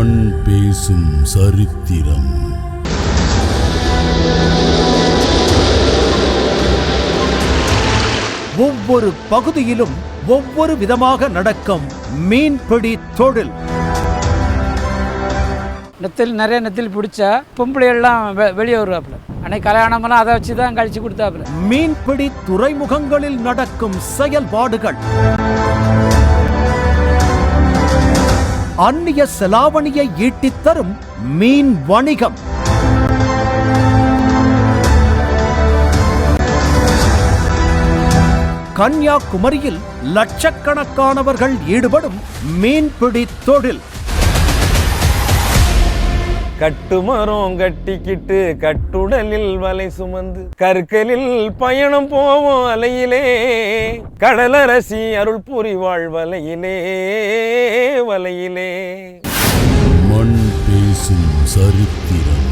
மண் பேசும் சரித்திரம். ஒவ்வொரு பகுதியிலும் ஒவ்வொரு விதமாக நடக்கும் மீன்பிடி தொழில். நெத்தல் நிறைய நெத்தல் பிடிச்சா பொம்பளையெல்லாம் வெ வெளியே வருவாப்புல அன்னைக்கு கல்யாணமெல்லாம் அதை வச்சு தான் கழிச்சு கொடுத்தாப்புல. மீன்பிடி துறைமுகங்களில் நடக்கும் செயல்பாடுகள். அந்நிய செலாவணியை ஈட்டித் தரும் மீன் வணிகம். கன்னியாகுமரியில் லட்சக்கணக்கானவர்கள் ஈடுபடும் மீன்பிடி தொழில். கட்டுமரம் கட்டிக்கிட்டு கட்டுடலில் வலை சுமந்து கற்களில் பயணம் போவோம் அலையிலே. கடலரசி அருள் புரிவாள் வலையிலே வலையிலே. மண் பேசும் சரித்திரம்.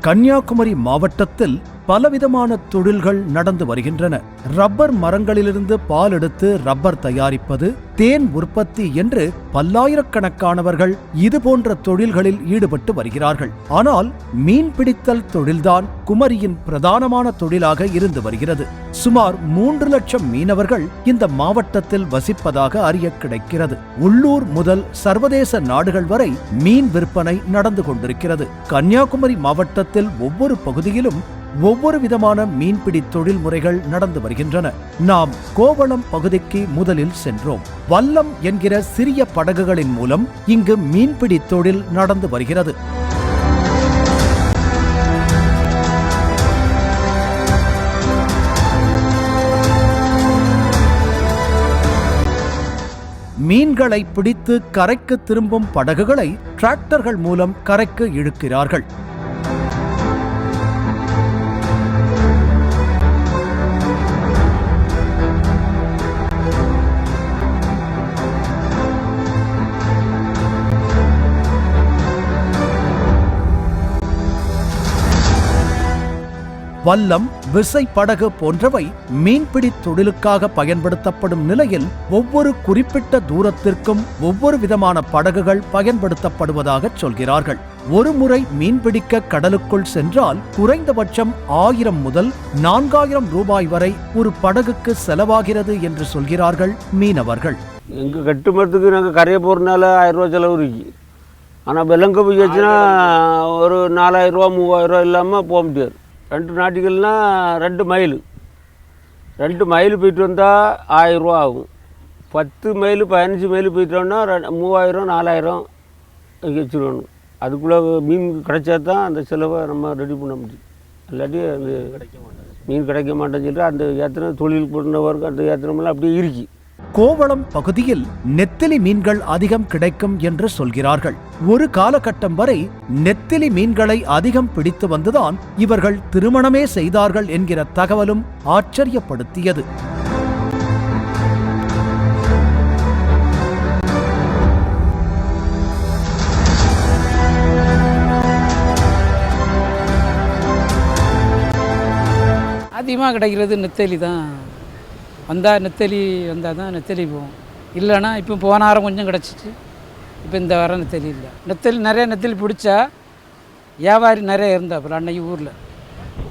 கன்னியாகுமரி மாவட்டத்தில் பலவிதமான தொழில்கள் நடந்து வருகின்றன. ரப்பர் மரங்களிலிருந்து பால் எடுத்து ரப்பர் தயாரிப்பது தேன் உற்பத்தி என்று பல்லாயிரக்கணக்கானவர்கள் இது போன்ற தொழில்களில் ஈடுபட்டு வருகிறார்கள். ஆனால் மீன் பிடித்தல் தொழில்தான் குமரியின் பிரதானமான தொழிலாக இருந்து வருகிறது. சுமார் மூன்று லட்சம் மீனவர்கள் இந்த மாவட்டத்தில் வசிப்பதாக அறிய கிடைக்கிறது. உள்ளூர் முதல் சர்வதேச நாடுகள் வரை மீன் விற்பனை நடந்து கொண்டிருக்கிறது. கன்னியாகுமரி மாவட்டத்தில் ஒவ்வொரு பகுதியிலும் ஒவ்வொரு விதமான மீன்பிடி தொழில் முறைகள் நடந்து வருகின்றன. நாம் கோவளம் பகுதிக்கு முதலில் சென்றோம். வல்லம் என்கிற சிறிய படகுகளின் மூலம் இங்கு மீன்பிடி தொழில் நடந்து வருகிறது. மீன்களை பிடித்து கரைக்கு திரும்பும் படகுகளை டிராக்டர்கள் மூலம் கரைக்கு இழுக்கிறார்கள். வல்லம் விசை படகு போன்றவை மீன்பிடி தொழிலுக்காக பயன்படுத்தப்படும் நிலையில் ஒவ்வொரு குறிப்பிட்ட தூரத்திற்கும் ஒவ்வொரு விதமான படகுகள் பயன்படுத்தப்படுவதாக சொல்கிறார்கள். ஒரு முறை மீன்பிடிக்க கடலுக்குள் சென்றால் குறைந்தபட்சம் ஆயிரம் முதல் நான்காயிரம் ரூபாய் வரை ஒரு படகுக்கு செலவாகிறது என்று சொல்கிறார்கள் மீனவர்கள். எங்கள் கட்டுமரத்துக்கு நாங்கள் கரையை போகிறனால ஆயிரரூவா செலவு இருக்கு. ஆனால் வெள்ளங்க போய் ஒரு நாலாயிரரூவா மூவாயிரரூவா இல்லாமல் போக முடியாது. ரெண்டு நாட்டிகள்னா ரெண்டு மைல் ரெண்டு மைல் போயிட்டு வந்தால் ஆயிரரூவா ஆகும். பத்து மைல் பதினஞ்சு மைல் போயிட்டோம்னா ரெ- மூவாயிரம் நாலாயிரம் வச்சுருக்கணும் அதுக்குள்ளே மீன் கிடைச்சா தான் அந்த செலவை நம்ம ரெடி பண்ண முடியும். இல்லாட்டி அது மீன் கிடைக்க மாட்டேன்னு சொல்லிட்டு. அந்த ஏத்தனை தொழில் பண்ணவருக்கு அந்த ஏத்தனமெல்லாம் அப்படியே இருக்கு. கோவளம் பகுதியில் நெத்திலி மீன்கள் அதிகம் கிடைக்கும் என்று சொல்கிறார்கள். ஒரு காலகட்டம் வரை நெத்திலி மீன்களை அதிகம் பிடித்து வந்துதான் இவர்கள் திருமணமே செய்தார்கள் என்கிற தகவலும் ஆச்சரியப்படுத்தியது. அதிகமாக கிடைக்கிறது நெத்தலி தான். வந்தால் நெத்தலி வந்தால் தான் நெத்தலி போகும் இல்லைன்னா இப்போ போன வாரம் கொஞ்சம் கிடச்சிச்சு. இப்போ இந்த வாரம் நெத்தலி இல்லை. நெத்தலி நிறைய நெத்தலி பிடிச்சா வியாபாரி நிறைய இருந்தாப்புல அன்னைக்கு ஊரில்.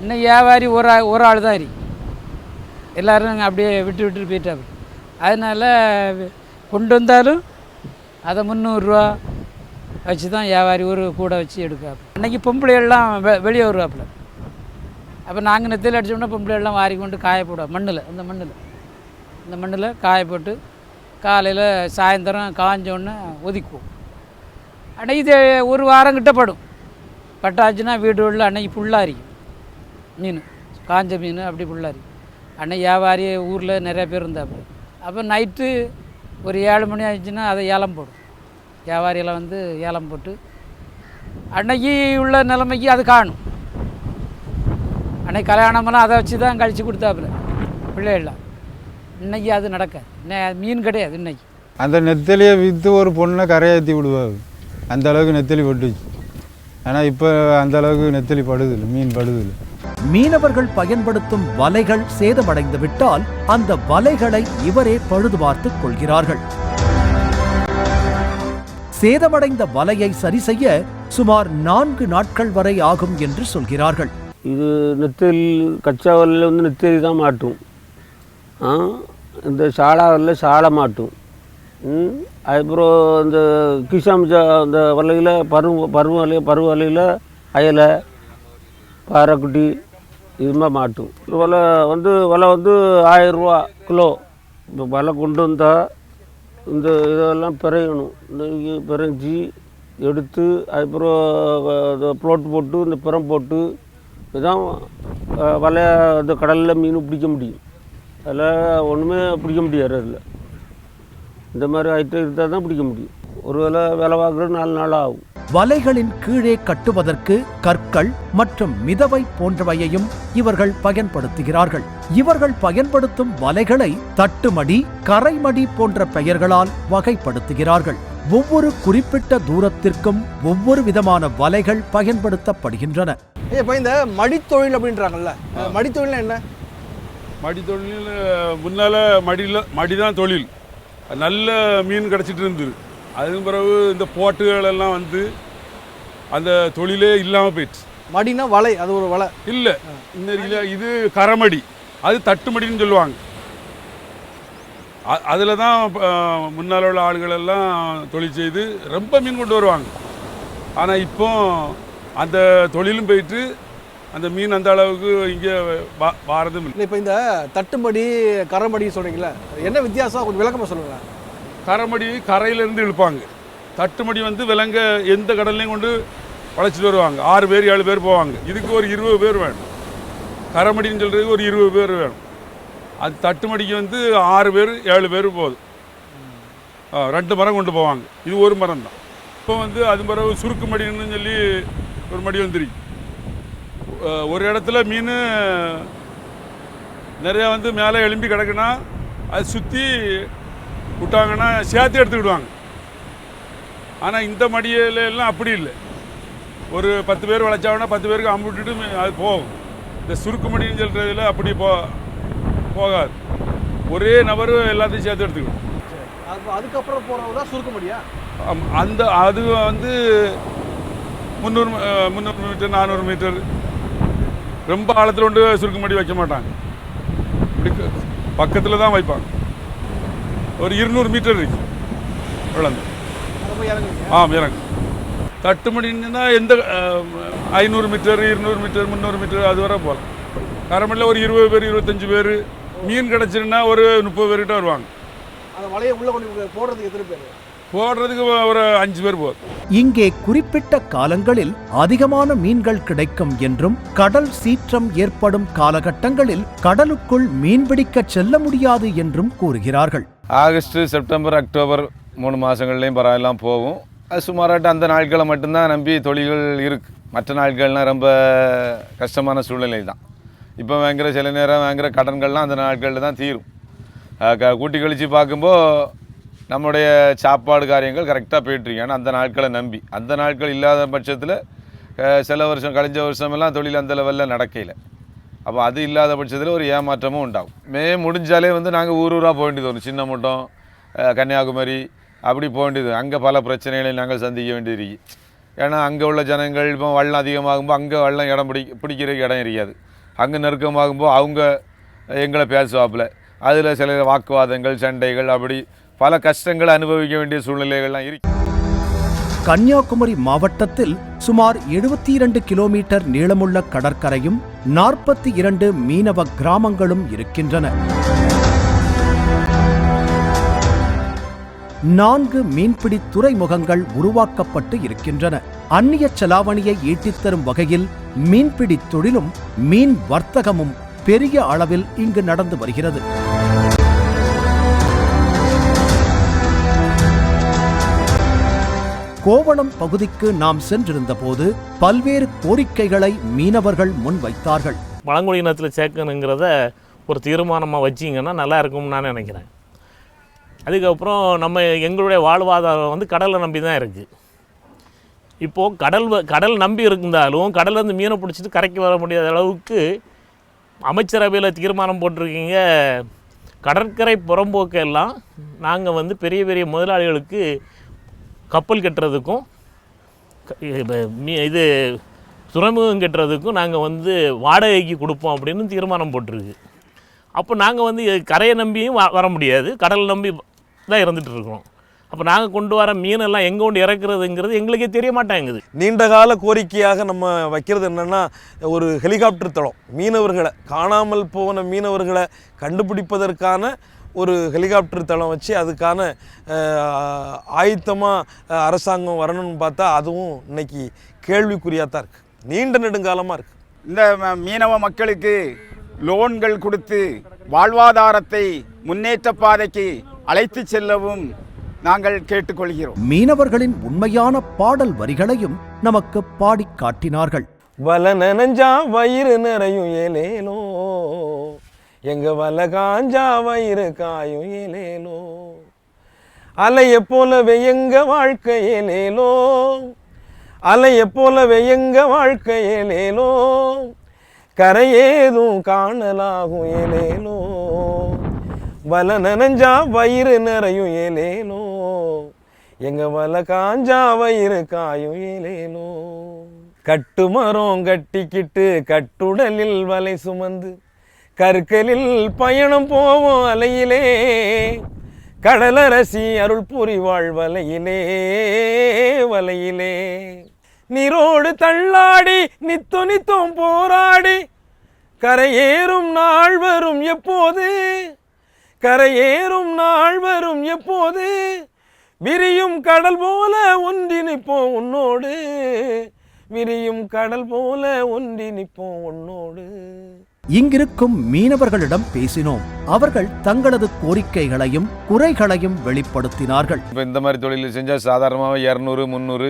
இன்னும் வியாபாரி ஒரு ஆள் ஒரு ஆள் தான் இருக்கு. எல்லோரும் அப்படியே விட்டு விட்டு போயிட்டாப்பு அதனால் கொண்டு வந்தாலும் அதை முந்நூறுரூவா வச்சு தான் வியாபாரி ஒரு கூடை வச்சு எடுக்காப்பு அன்னைக்கு பொம்பளையெல்லாம் வெ வெளியே வருவாப்புல. அப்போ நாங்கள் நெத்தியில் அடித்தோம்னா பொம்பளையெல்லாம் வாரி கொண்டு காய போடுவோம் மண்ணில் இந்த மண்ணில். இந்த மண்ணில் காய போட்டு காலையில் சாயந்தரம் காஞ்சோன்னே ஒதுக்குவோம். அன்னைக்கு இது ஒரு வாரம் கிட்ட படும். பட்டாச்சுன்னா வீடு உள்ள அன்னைக்கு ஃபுல்லாக இருக்கும் மீன் காஞ்ச மீன் அப்படி ஃபுல்லாக இருக்கும் அன்னைக்கு வியாபாரி ஊரில் நிறையா பேர் இருந்தாப்புல. அப்போ நைட்டு ஒரு ஏழு மணி ஆயிடுச்சுன்னா அதை ஏலம் போடும். வியாபாரியெல்லாம் வந்து ஏலம் போட்டு அன்னைக்கு உள்ள நிலைமைக்கு அது காணும். அன்னைக்கு கல்யாணமெல்லாம் அதை வச்சு தான் கழிச்சு கொடுத்தாப்புல. பிள்ளைகள்லாம். இன்னைக்கு அது நடக்காது மீன் கிடையாது இன்னைக்கு. அந்த நெத்தலியை விற்று ஒரு பொண்ணை கரையாற்றி விடுவாங்க. அந்த அளவுக்கு நெத்தலி பட்டுச்சு ஆனால் இப்போ அந்த அளவுக்கு நெத்தலி படுதில்லை மீன் படுதில்லை. மீனவர்கள் பயன்படுத்தும் வலைகள் சேதமடைந்து விட்டால் அந்த வலைகளை இவரே பழுது பார்த்துக் கொள்கிறார்கள். சேதமடைந்த வலையை சரி செய்ய சுமார் நான்கு நாட்கள் வரை ஆகும் என்று சொல்கிறார்கள். இது நெத்தலி கச்சா வலையில் வந்து நெத்தலி தான் மாட்டும். இந்த சாலா வரல சாலை மாட்டும் அதுக்கப்புறம் இந்த கிசாமிச்சா அந்த வலையில் பருவ பருவ வலை பருவ வலையில் அயலை பாறைக்குட்டி இது மாதிரி மாட்டும். வலை வந்து வலை வந்து ஆயிரரூவா கிலோ. இப்போ வலை கொண்டு வந்தால் இந்த இதெல்லாம் பிறையணும் இந்த பிறஞ்சி எடுத்து அதுக்கப்புறம் ப்ளோட் போட்டு இந்த பிறம் போட்டு இதுதான் அஹ், வலைய இந்த கடலில் மீன் பிடிக்க முடியும். அதில் ஒன்றுமே பிடிக்க முடியாது அதில். இந்த மாதிரி ஐட்டம் இருந்தால் தான் பிடிக்க முடியும். ஒரு வேலை வேலை பார்க்குறது நாலு நாள் ஆகும் வலைகளின் கீழே கட்டுவதற்கு கற்கள் மற்றும் மிதவை போன்றவையையும் இவர்கள் பயன்படுத்துகிறார்கள். இவர்கள் பயன்படுத்தும் வலைகளை தட்டுமடி கரைமடி போன்ற பெயர்களால் வகைப்படுத்துகிறார்கள். ஒவ்வொரு குறிப்பிட்ட தூரத்திற்கும் ஒவ்வொரு விதமான வலைகள் பயன்படுத்தப்படுகின்றன. இப்போ இந்த மடித்தொழில் அப்படின்றாங்கல்ல. அந்த மடித்தொழில்னா என்ன? மடி தொழில் முன்னால் மடியில் மடி தான் தொழில் நல்ல மீன் கிடச்சிட்டு இருந்தது. அதுக்கு பிறகு இந்த போட்டுகள் எல்லாம் வந்து அந்த தொழிலே இல்லாமல் போயிடுச்சு. மடினா வலை அது ஒரு வலை. இல்லை இந்த இது கரமடி. அது தட்டுமடின்னு சொல்லுவாங்க. அதில் தான் முன்னால் உள்ள ஆளுகள் எல்லாம் தொழில் செய்து ரொம்ப மீன் கொண்டு வருவாங்க. ஆனால் இப்போ அந்த தொழிலும் போயிட்டு அந்த மீன் அந்த அளவுக்கு இங்கே வா- வாரதும் இல்லை. இப்போ இந்த தட்டுமடி கரமடி சொல்கிறீங்களா என்ன வித்தியாசம்? கொஞ்சம் விளக்கமாக சொல்லுங்களேன். கரமடி கரையிலேருந்து இழுப்பாங்க. தட்டுமடி வந்து விலங்க எந்த கடல்லையும் கொண்டு வளைச்சிட்டு வருவாங்க. ஆறு பேர் ஏழு பேர் போவாங்க. இதுக்கு ஒரு இருபது பேர் வேணும். கரமடின்னு சொல்கிறதுக்கு ஒரு இருபது பேர் வேணும். அது தட்டுமடிக்கு வந்து ஆறு பேர் ஏழு பேர் போதும். ஆ, ரெண்டு மரம் கொண்டு போவாங்க. இது ஒரு மரம் தான் இப்போ வந்து அது பிறகு சுருக்கு மடின்னு சொல்லி ஒரு மடி வந்துருக்கு. ஒரு இடத்துல மீன் நிறையா வந்து மேலே எழும்பி கிடக்குன்னா அது சுற்றி விட்டாங்கன்னா சேர்த்து எடுத்துக்கிடுவாங்க. ஆனால் இந்த மடியில எல்லாம் அப்படி இல்லை. ஒரு பத்து பேர் வளைச்சாங்கன்னா பத்து பேருக்கு அம்பு விட்டுட்டு மீ- அது போகும். இந்த சுருக்கு மடின்னு சொல்கிறதுல அப்படி போ போகாது. ஒரே நபர் எல்லாத்தையும் சேர்த்து எடுத்துக்கணும் அதுக்கப்புறம் போகிறது தான் சுருக்க முடியா? அந்த அது வந்து முந்நூறு முந்நூறு மீட்டர் நானூறு மீட்டர் ரொம்ப ஆழத்தில் கொண்டு சுருக்குமடி வைக்க மாட்டாங்க. இப்படி பக்கத்தில் தான் வைப்பாங்க. ஒரு இருநூறு மீட்டர் இருக்கு. விளந்து ஆ இறங்கு தட்டு ஆம் இறங்கு எந்த ஐநூறு மீட்டர் இருநூறு மீட்டர் முந்நூறு மீட்டர் அது வரை போகலாம். கரமணியில் ஒரு இருபது பேர் இருபத்தஞ்சு பேர் மீன் கிடச்சிருன்னா ஒரு முப்பது பேர்கிட்ட வருவாங்க. அந்த வலையை உள்ளே கொண்டு போடுறதுக்கு எத்தனை பேர்? போடுறதுக்கு ஒரு அஞ்சு பேர் போதும். இங்கே குறிப்பிட்ட காலங்களில் அதிகமான மீன்கள் கிடைக்கும் என்றும் கடல் சீற்றம் ஏற்படும் காலகட்டங்களில் கடலுக்குள் மீன்பிடிக்கச் செல்ல முடியாது என்றும் கூறுகிறார்கள். ஆகஸ்ட் செப்டம்பர் அக்டோபர் மூணு மாதங்கள்லேயும் பரவாயில்லாம் போகும். அது சுமாராட்ட அந்த நாட்களை மட்டும்தான் நம்பி தொழில்கள் இருக்குது மற்ற நாட்கள்லாம் ரொம்ப கஷ்டமான சூழ்நிலை தான் இப்போ வாங்குற சில நேரம் வாங்குற கடன்கள்லாம் அந்த நாட்களில் தான் தீரும் கூட்டி கழித்து பார்க்கும்போது நம்முடைய சாப்பாடு காரியங்கள் கரெக்டாக போயிட்டுருக்கு ஏன்னா அந்த நாட்களை நம்பி. அந்த நாட்கள் இல்லாத பட்சத்தில் சில வருஷம் கழிஞ்ச வருஷமெல்லாம் தொழில் அந்த லெவலில் நடக்கையில் அப்போ அது இல்லாத பட்சத்தில் ஒரு ஏமாற்றமும் உண்டாகும். மே முடிஞ்சாலே வந்து நாங்கள் ஊர் ஊராக போக வேண்டியது வரும் சின்ன மட்டும் கன்னியாகுமரி அப்படி போக வேண்டியது. அங்கே பல பிரச்சனைகளை நாங்கள் சந்திக்க வேண்டியது. ஏன்னா அங்கே உள்ள ஜனங்கள் இப்போ வள்ளம் அதிகமாகும்போது அங்கே வள்ளம் இடம் பிடி பிடிக்கிறதுக்கு இடம் இருக்காது. அங்கே நெருக்கமாகும்போது அவங்க எங்களை பேசுவாப்புல. அதில் சில வாக்குவாதங்கள் சண்டைகள் அப்படி பல கஷ்டங்களை அனுபவிக்க வேண்டிய சூழ்நிலைகள்லாம் இருக்கு. கன்னியாகுமரி மாவட்டத்தில் சுமார் 72 இரண்டு கிலோமீட்டர் நீளமுள்ள கடற்கரையும் நாற்பத்தி இரண்டு மீனவ கிராமங்களும் இருக்கின்றன. நான்கு மீன்பிடி துறைமுகங்கள் உருவாக்கப்பட்டு இருக்கின்றன. அந்நிய செலாவணியை ஈட்டித்தரும் வகையில் மீன்பிடி தொழிலும் மீன் வர்த்தகமும் பெரிய அளவில் இங்கு நடந்து வருகிறது. கோவளம் பகுதிக்கு நாம் சென்றிருந்தபோது பல்வேறு கோரிக்கைகளை மீனவர்கள் முன்வைத்தார்கள். பழங்குடியினத்தில் சேர்க்கணுங்கிறத ஒரு தீர்மானமாக வச்சிங்கன்னா நல்லா இருக்கும்னு நான் நினைக்கிறேன். அதுக்கப்புறம் நம்ம எங்களுடைய வாழ்வாதாரம் வந்து கடலை நம்பி தான் இருக்குது இப்போது கடல் வ- கடல் நம்பி இருந்தாலும் கடல்லேருந்து மீனை பிடிச்சிட்டு கரைக்கு வர முடியாத அளவுக்கு அமைச்சரவையில் தீர்மானம் போட்டிருக்கீங்க. கடற்கரை புறம்போக்கெல்லாம் நாங்கள் வந்து பெரிய பெரிய முதலாளிகளுக்கு கப்பல் கட்டுறதுக்கும் இது- இது துறைமுகம் கட்டுறதுக்கும் நாங்கள் வந்து வாடகைக்கு கொடுப்போம் அப்படின்னு தீர்மானம் போட்டிருக்கு. அப்போ நாங்கள் வந்து கரையை நம்பியும் வ- வர முடியாது. கடல் நம்பி தான் இறந்துட்டு இருக்கிறோம். அப்போ நாங்கள் கொண்டு வர மீனெல்லாம் எங்கே கொண்டு இறக்குறதுங்கிறது எங்களுக்கே தெரிய மாட்டேங்குது. நீண்ட கால கோரிக்கையாக நம்ம வைக்கிறது என்னென்னா ஒரு ஹெலிகாப்டர் தளம். மீனவர்களை காணாமல் போன மீனவர்களை கண்டுபிடிப்பதற்கான ஒரு ஹெலிகாப்டர் தளம் வச்சு அதுக்கான ஆயத்தமாக அரசாங்கம் வரணும்னு பார்த்தா அதுவும் இன்னைக்கு கேள்விக்குறியாக தான் இருக்குது நீண்ட நெடுங்காலமாக இருக்குது இந்த மீனவ மக்களுக்கு லோன்கள் கொடுத்து வாழ்வாதாரத்தை முன்னேற்ற பாதைக்கு அழைத்து செல்லவும் நாங்கள் கேட்டுக்கொள்கிறோம். மீனவர்களின் உண்மையான பாடல் வரிகளையும் நமக்கு பாடிக் காட்டினார்கள். வல நனைஞ்சா வயிறு நிறையும் ஏலேலோ எங்க வல காஞ்சா வயிறு காயும் ஏலேலோ அலைய போலவே எங்க வாழ்க்கையிலேலோ அலைய போலவே எங்க வாழ்க்கையிலேலோ கரையேதும் காணலாகும் ஏலேலோ வல நனைஞ்சா வயிறு நிறையும் ஏலேலோ எங்க வல காஞ்சா வயிறு காயும் ஏலேலோ கட்டுமரம் கட்டிக்கிட்டு கட்டுடலில் வலை சுமந்து கற்களில் பயணம் போவோம் அலையிலே. கடலரசி அருள் புரிவாள் வலையிலே வலையிலே. நீரோடு தள்ளாடி நித்து நித்தம் போராடி. கரையேறும் நாள் வரும் எப்போது? கரையேறும் நாள் வரும் எப்போது? விரியும் கடல் போல ஒன்றி நிற்போம் உன்னோடு. விரியும் கடல் போல ஒன்றி நிற்போம் உன்னோடு. இங்கிருக்கும் மீனவர்களிடம் பேசினோம். அவர்கள் தங்களது கோரிக்கைகளையும் குறைகளையும் வெளிப்படுத்தினார்கள். இப்போ இந்த மாதிரி தொழில் செஞ்சால் சாதாரணமாக இரநூறு முந்நூறு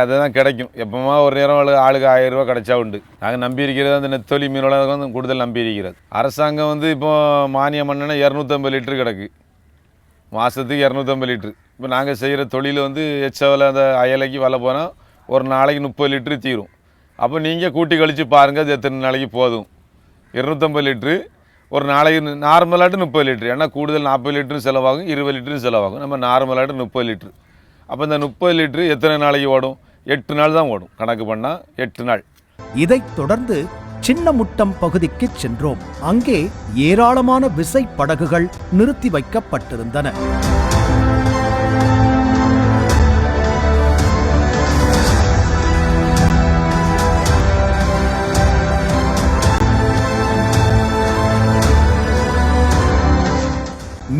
அதுதான் கிடைக்கும். எப்போமா ஒரு நேரம் ஆளு ஆளுக்கு ஆயிரம் ரூபா கிடைச்சா உண்டு. நாங்கள் நம்பி இருக்கிறது அந்த நெத்தொலி மீனோட வந்து கூடுதல் நம்பி இருக்கிறது. அரசாங்கம் வந்து இப்போ மானியம் பண்ணனா இரநூத்தம்பது லிட்டரு கிடக்கு. மாதத்துக்கு இரநூத்தம்பது லிட்ரு இப்போ நாங்கள் செய்கிற தொழில் வந்து எச்சவில் அந்த அயலைக்கு வலை போனால் ஒரு நாளைக்கு முப்பது லிட்ரு தீரும். அப்போ நீங்கள் கூட்டி கழித்து பாருங்கள் அது எத்தனை நாளைக்கு போதும். இருநூத்தம்பது லிட்ரு ஒரு நாளைக்கு நார்மலாகிட்டு முப்பது லிட்ரு ஏன்னா கூடுதல் நாற்பது லிட்டரும் செலவாகும் இருபது லிட்டரும் செலவாகும். நம்ம நார்மலாட்டு முப்பது லிட்ரு அப்போ இந்த முப்பது லிட்ரு எத்தனை நாளைக்கு ஓடும்? எட்டு நாள் தான் ஓடும். கணக்கு பண்ணால் எட்டு நாள். இதைத் தொடர்ந்து சின்ன முட்டம் பகுதிக்கு சென்றோம். அங்கே ஏராளமான விசை படகுகள் நிறுத்தி வைக்கப்பட்டிருந்தன.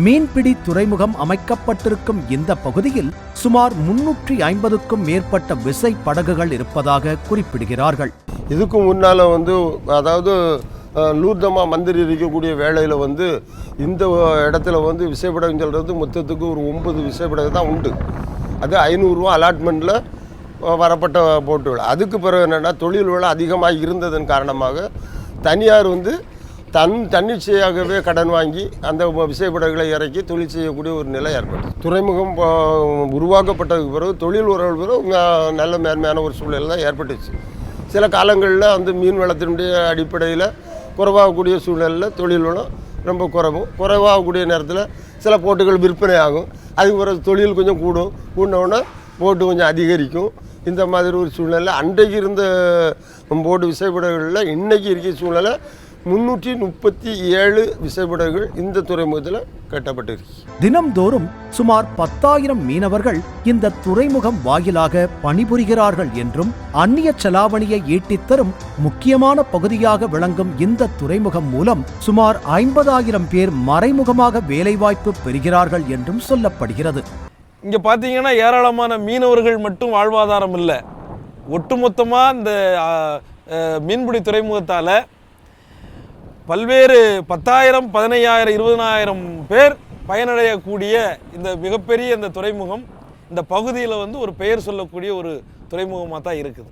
மீன்பிடி துறைமுகம் அமைக்கப்பட்டிருக்கும் இந்த பகுதியில் சுமார் முன்னூற்றி ஐம்பதுக்கும் மேற்பட்ட விசை படகுகள் இருப்பதாக குறிப்பிடுகிறார்கள். இதுக்கு முன்னால் வந்து அதாவது நூர்தமா லூர்தமா மந்திரி இருக்கக்கூடிய வேலையில் வந்து இந்த இடத்துல வந்து விசைப்படகுன்னு சொல்கிறது மொத்தத்துக்கு ஒரு ஒன்பது விசைப்படகு தான் உண்டு. அது ஐநூறுரூவா அலாட்மெண்ட்டில் வரப்பட்ட போட்டுகள் அதுக்கு பிறகு என்னென்னா தொழில் விழா அதிகமாக இருந்ததன் காரணமாக தனியார் வந்து தன் தன்னிச்சையாகவே கடன் வாங்கி அந்த விசைப்படகுகளை இறக்கி தொழில் செய்யக்கூடிய ஒரு நிலை ஏற்பட்டது. துறைமுகம் உருவாக்கப்பட்டதுக்கு பிறகு தொழில் உறவு பிறகு நல்ல மேன்மையான ஒரு சூழ்நிலை தான் ஏற்பட்டுச்சு. சில காலங்களில் வந்து மீன் வளத்தினுடைய அடிப்படையில் குறைவாகக்கூடிய சூழ்நிலையில் தொழில் வளம் ரொம்ப குறைவும். குறைவாகக்கூடிய நேரத்தில் சில போட்டுகள் விற்பனை ஆகும். அதுக்கு பிறகு தொழில் கொஞ்சம் கூடும். கூடினவுடனே போட்டு கொஞ்சம் அதிகரிக்கும். இந்த மாதிரி ஒரு சூழ்நிலை அன்றைக்கு இருந்த போட்டு விசைப்படகுகளில் இன்றைக்கி இருக்கிற சூழ்நிலை முந்நூற்றி முப்பத்தி ஏழு விசைப்படகுகள் இந்த துறைமுகத்தில் கட்டப்பட்டிருக்கு. தினம்தோறும் சுமார் பத்தாயிரம் மீனவர்கள் இந்த துறைமுகம் வாயிலாக பணிபுரிகிறார்கள் என்றும் அந்நிய செலாவணியை ஈட்டித் தரும் முக்கியமான பகுதியாக விளங்கும் இந்த துறைமுகம் மூலம் சுமார் ஐம்பதாயிரம் பேர் மறைமுகமாக வேலைவாய்ப்பு பெறுகிறார்கள் என்றும் சொல்லப்படுகிறது. இங்கே பார்த்தீங்கன்னா ஏராளமான மீனவர்கள் மட்டும் வாழ்வாதாரம் இல்லை. ஒட்டுமொத்தமாக இந்த மீன்பிடி துறைமுகத்தால் பல்வேறு பத்தாயிரம் பதினையாயிரம் இருபதனாயிரம் பேர் பயனடையக்கூடிய இந்த மிகப்பெரிய இந்த துறைமுகம் இந்த பகுதியில் வந்து ஒரு பெயர் சொல்லக்கூடிய ஒரு துறைமுகமாக தான் இருக்குது.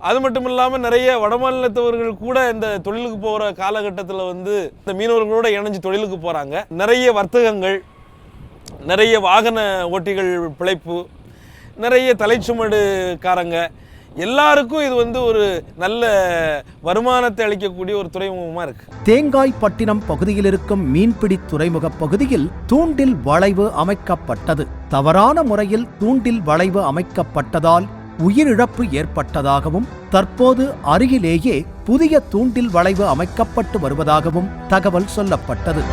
அது மட்டும் இல்லாமல் நிறைய வடமாநிலத்தவர்கள் கூட இந்த தொழிலுக்கு போகிற காலகட்டத்தில் வந்து இந்த மீனவர்களோடு இணைஞ்சு தொழிலுக்கு போகிறாங்க நிறைய வர்த்தகங்கள் நிறைய வாகன ஓட்டிகள் பிழைப்பு நிறைய தலைச்சுமடுக்காரங்க எல்லாருக்கும் இது வந்து ஒரு நல்ல வருமானத்தை அளிக்கக்கூடிய ஒரு துறைமுகமாக இருக்கு. தேங்காய் பட்டினம் பகுதியில் இருக்கும் மீன்பிடி துறைமுக பகுதியில் தூண்டில் வளைவு அமைக்கப்பட்டது. தவறான முறையில் தூண்டில் வளைவு அமைக்கப்பட்டதால் உயிரிழப்பு ஏற்பட்டதாகவும் தற்போது அருகிலேயே புதிய தூண்டில் வளைவு அமைக்கப்பட்டு வருவதாகவும் தகவல் சொல்லப்பட்டது.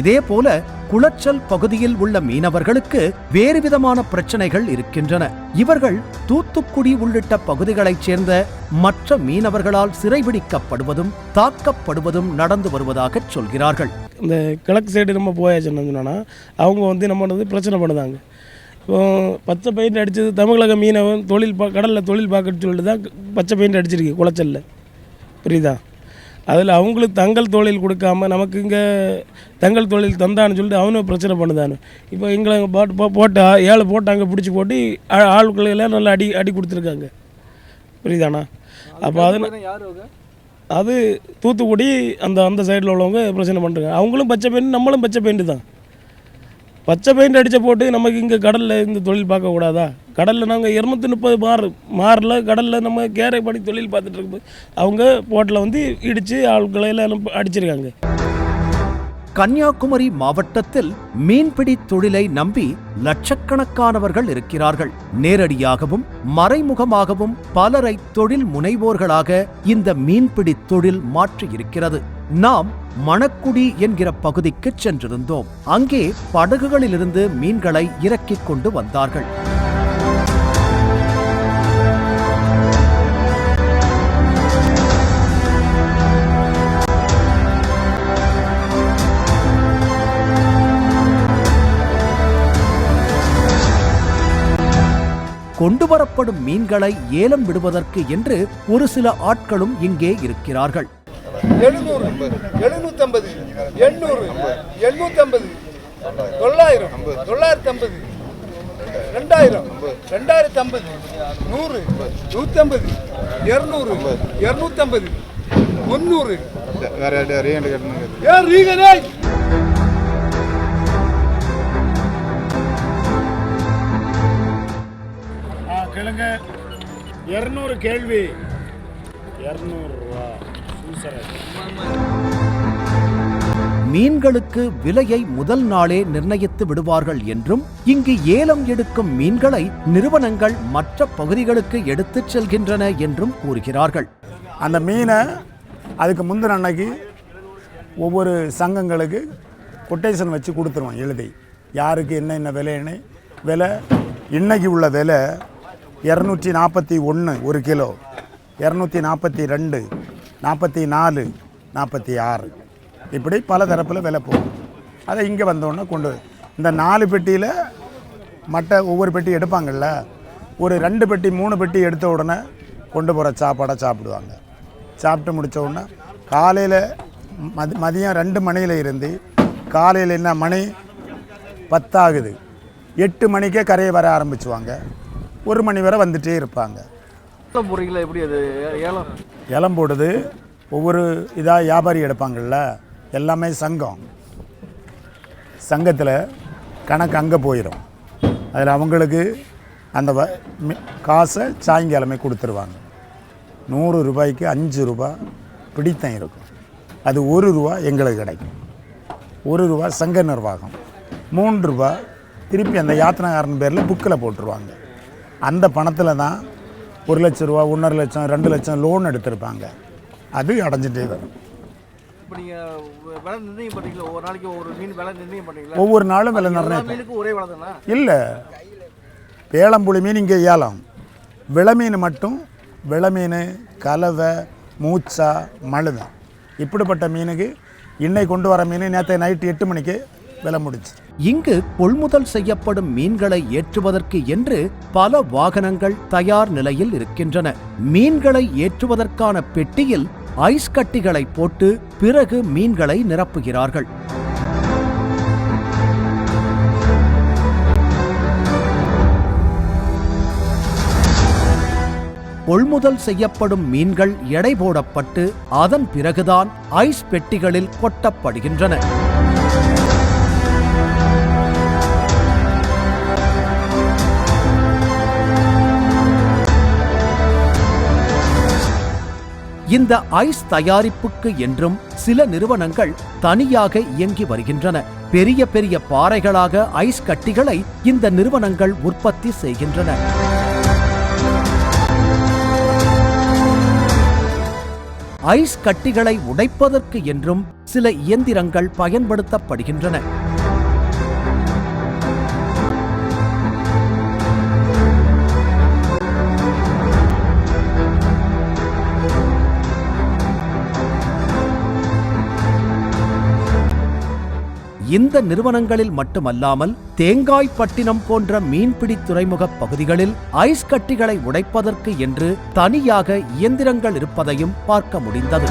இதேபோல குளச்சல் பகுதியில் உள்ள மீனவர்களுக்கு வேறு விதமான பிரச்சனைகள் இருக்கின்றன. இவர்கள் தூத்துக்குடி உள்ளிட்ட பகுதிகளைச் சேர்ந்த மற்ற மீனவர்களால் சிறைபிடிக்கப்படுவதும் தாக்கப்படுவதும் நடந்து வருவதாகச் சொல்கிறார்கள். இந்த கிழக்கு சைடு நம்ம போயாச்சுன்னு அவங்க வந்து நம்ம வந்து பிரச்சனை பண்ணுதாங்க. இப்போ பச்சை பெயிண்ட் அடித்தது தமிழக மீனவன் தொழில் பா கடலில் தொழில் பார்க்கன்னு சொல்லிட்டு தான் பச்சை பெயிண்ட் அடிச்சிருக்கு குளச்சல்ல. புரியுதா? அதில் அவங்களுக்கு தங்கள் தொழில் கொடுக்காம நமக்கு இங்கே தங்கள் தொழில் தந்தான்னு சொல்லிட்டு அவனும் பிரச்சனை பண்ணுதானு இப்போ எங்களை போட்டு போ- போட்டு ஆ- ஏழு போட்டு அங்கே பிடிச்சி போட்டு ஆ- ஆட்களை எல்லாம் நல்லா அடி அடி கொடுத்துருக்காங்க. புரியுதாண்ணா? அப்போ அது அது தூத்துக்குடி அந்த அந்த சைடில் உள்ளவங்க பிரச்சனை பண்ணுறாங்க அவங்களும் பச்சை பெயிண்ட் நம்மளும் பச்சை பெயிண்ட் தான். பச்சை பெயிண்ட் அடித்த போட்டு நமக்கு இங்கே கடலில் இந்த தொழில் பார்க்கக்கூடாதா கடலில் நாங்கள் இரநூத்தி முப்பது மாறு மாறில் கடலில் நம்ம கேரை படி தொழில் பார்த்துட்டு இருக்கும்போது அவங்க போட்டில் வந்து இடித்து ஆட்களை எல்லாம் அடிச்சிருக்காங்க. கன்னியாகுமரி மாவட்டத்தில் மீன்பிடி தொழிலை நம்பி லட்சக்கணக்கானவர்கள் இருக்கிறார்கள். நேரடியாகவும் மறைமுகமாகவும் பலரை தொழில் முனைவோர்களாக இந்த மீன்பிடி தொழில் மாற்றியிருக்கிறது. நாம் மணக்குடி என்கிற பகுதிக்கு சென்றிருந்தோம். அங்கே படகுகளிலிருந்து மீன்களை இறக்கிக் கொண்டு வந்தார்கள். கொண்டு வரப்படும் மீன்களை ஏலம் விடுவதற்கு என்று ஒரு சில ஆட்களும் இங்கே இருக்கிறார்கள். எழுநூறு எழுநூத்தம்பது எண்ணூறு எண்ணூத்தம்பது தொள்ளாயிரம் தொள்ளாயிரத்தி ஐம்பது ரெண்டாயிரம் ரெண்டாயிரத்தி ஐம்பது நூறு நூற்றம்பது இரநூறு இரநூத்தம்பது முந்நூறு. வேற கட்டணும் ஏன் ரீகனே! கிழங்க இரநூறு கேள்வி. இரநூறுவா. மீன்களுக்கு விலையை முதல் நாளே நிர்ணயித்து விடுவார்கள் என்றும் இங்கு ஏலம் எடுக்கும் மீன்களை நிறுவனங்கள் மற்ற பகுதிகளுக்கு எடுத்துச் செல்கின்றன என்றும் கூறுகிறார்கள். அந்த மீனை அதுக்கு முந்தின அன்னைக்கு ஒவ்வொரு சங்கங்களுக்கு கொட்டேஷன் வச்சு கொடுத்துருவோம் எழுதி. யாருக்கு என்ன என்ன விலைன்னு. விலை இன்னைக்கு உள்ள விலை இரநூற்றி நாற்பத்தி ஒன்று ஒரு கிலோ இரநூத்தி நாற்பத்தி ரெண்டு. நாற்பத்தி நாலு நாற்பத்தி ஆறு. இப்படி பல தரப்பில் விலை போகும். அதை இங்கே வந்தோடனே கொண்டு இந்த நாலு பெட்டியில் மற்ற ஒவ்வொரு பெட்டி எடுப்பாங்கள்ல ஒரு ரெண்டு பெட்டி மூணு பெட்டி எடுத்த உடனே கொண்டு போகிற சாப்பாடை சாப்பிடுவாங்க. சாப்பிட்டு முடித்த உடனே காலையில் மதி மதியம் ரெண்டு மணியில் இருந்து காலையில் என்ன மணி? பத்தாகுது. எட்டு மணிக்கே கரையை வர ஆரம்பிச்சுவாங்க. ஒரு மணி வரை வந்துட்டே இருப்பாங்க. போடுறீங்களா? எப்படி அது? ஏலம்? ஏலம் போடுது. ஒவ்வொரு இதாக வியாபாரி எடுப்பாங்கள்ல எல்லாமே சங்கம். சங்கத்தில் கணக்கு அங்கே போயிடும் அதில் அவங்களுக்கு அந்த வ மி- காசை சாயங்காலமே கொடுத்துருவாங்க. நூறு ரூபாய்க்கு அஞ்சு ரூபா பிடித்தம் இருக்கும். அது ஒரு ரூபா எங்களுக்கு கிடைக்கும். ஒரு ரூபா சங்க நிர்வாகம். மூன்று ரூபா திருப்பி அந்த யாத்தினகாரன் பேரில் புக்கில் போட்டுருவாங்க. அந்த பணத்தில் தான் ஒரு லட்ச ரூபா ஒன்றரை லட்சம் ரெண்டு லட்சம் லோன் எடுத்திருப்பாங்க. அது அடைஞ்சிட்டே வரும். இப்போ நீங்கள் விலை நிர்ணயம் பண்ணுறீங்களா ஒவ்வொரு நாளைக்கு ஒவ்வொரு மீன் விலை நிர்ணயம் பண்ணுறீங்களா ஒவ்வொரு நாளும் விலை நிர்ணயம் மீனுக்கும் ஒரே விலை தானா? இல்லை. ஏலம்புளி மீன் இங்கே ஏலம். விள மீன் மட்டும் விள மீன் கலவை மூச்சா மழுதான் இப்படிப்பட்ட மீனுக்கு இன்னைக்கு கொண்டு வர மீன் நேற்று நைட்டு எட்டு மணிக்கு விலை முடிஞ்சு இங்கு கொள்முதல் செய்யப்படும் மீன்களை ஏற்றுவதற்கு என்று பல வாகனங்கள் தயார் நிலையில் இருக்கின்றன. மீன்களை ஏற்றுவதற்கான பெட்டியில் ஐஸ் கட்டிகளை போட்டு பிறகு மீன்களை நிரப்புகிறார்கள். கொள்முதல் செய்யப்படும் மீன்கள் எடை போடப்பட்டு அதன் பிறகுதான் ஐஸ் பெட்டிகளில் கொட்டப்படுகின்றன. இந்த ஐஸ் தயாரிப்புக்கு என்றும் சில நிறுவனங்கள் தனியாக இயங்கி வருகின்றன. பெரிய பெரிய பாறைகளாக ஐஸ் கட்டிகளை இந்த நிறுவனங்கள் உற்பத்தி செய்கின்றன. ஐஸ் கட்டிகளை உடைப்பதற்கு என்றும் சில இயந்திரங்கள் பயன்படுத்தப்படுகின்றன. இந்த நிறுவனங்களில் மட்டுமல்லாமல் தேங்காய்பட்டினம் போன்ற மீன்பிடி துறைமுக பகுதிகளில் ஐஸ் கட்டிகளை உடைப்பதற்கு என்று தனியாக இயந்திரங்கள் இருப்பதையும் பார்க்க முடிந்தது.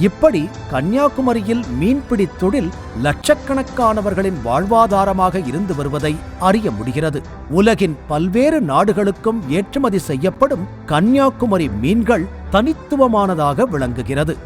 இப்படி கன்னியாகுமரியில் மீன்பிடி தொழில் லட்சக்கணக்கானவர்களின் வாழ்வாதாரமாக இருந்து வருவதை அறிய முடிகிறது. உலகின் பல்வேறு நாடுகளுக்கும் ஏற்றுமதி செய்யப்படும் கன்னியாகுமரி மீன்கள் தனித்துவமானதாக விளங்குகிறது.